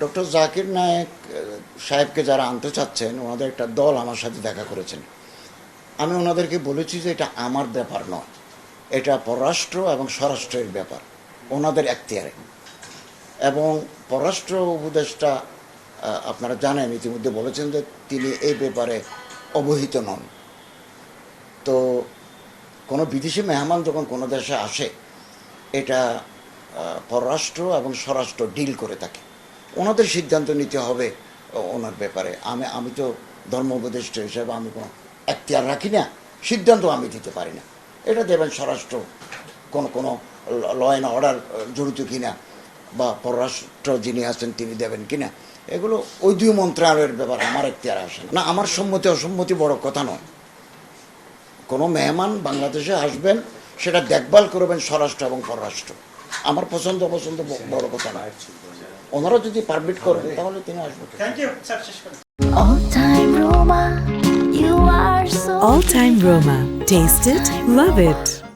Doctor Zakir Naik সাহেবকে যারা আনতে চাচ্ছেন, ওনাদের একটা দল আমার সাথে দেখা করেছেন। আমি ওনাদেরকে বলেছি যে এটা আমার ব্যাপার নয়। এটা পররাষ্ট্র এবং স্বরাষ্ট্রের ব্যাপার। ওনাদের এখতিয়ারে। এবং পররাষ্ট্র উপদেষ্টা আপনারা জানেন, ইতিমধ্যে বলেছেন যে তিনি এই ব্যাপারে অবহিত নন। তো কোনো বিদেশি মেহমান যখন কোনো দেশে আসে, এটা পররাষ্ট্র এবং স্বরাষ্ট্র ডিল করে থাকে। ওনাদের সিদ্ধান্ত নিতে হবে ওনার ব্যাপারে। আমি আমি তো ধর্ম উপদেষ্টা হিসেবে আমি কোনো এখতিয়ার রাখি না সিদ্ধান্ত আমি দিতে পারি না। এটা দেবেন স্বরাষ্ট্র, কোনো কোনো ল অ্যান্ড অর্ডার জড়িত কিনা, বা পররাষ্ট্র যিনি আছেন তিনি দেবেন কিনা, এগুলো ওই দুই মন্ত্রণালয়ের ব্যাপার আমার এখতিয়ার আসে। না, আমার সম্মতি, অসম্মতি বড় কথা নয়। কোনো মেহমান বাংলাদেশে আসবেন, সেটা দেখভাল করবেন স্বরাষ্ট্র এবং পররাষ্ট্র। আমার পছন্দ অপছন্দ বড় কথা না ওনারা যদি পারমিট করবে তাহলে তিনি আসবেন থ্যাংক ইউ স্যার শেষ করুন All time Roma, you are so All time Roma. Taste it, love it.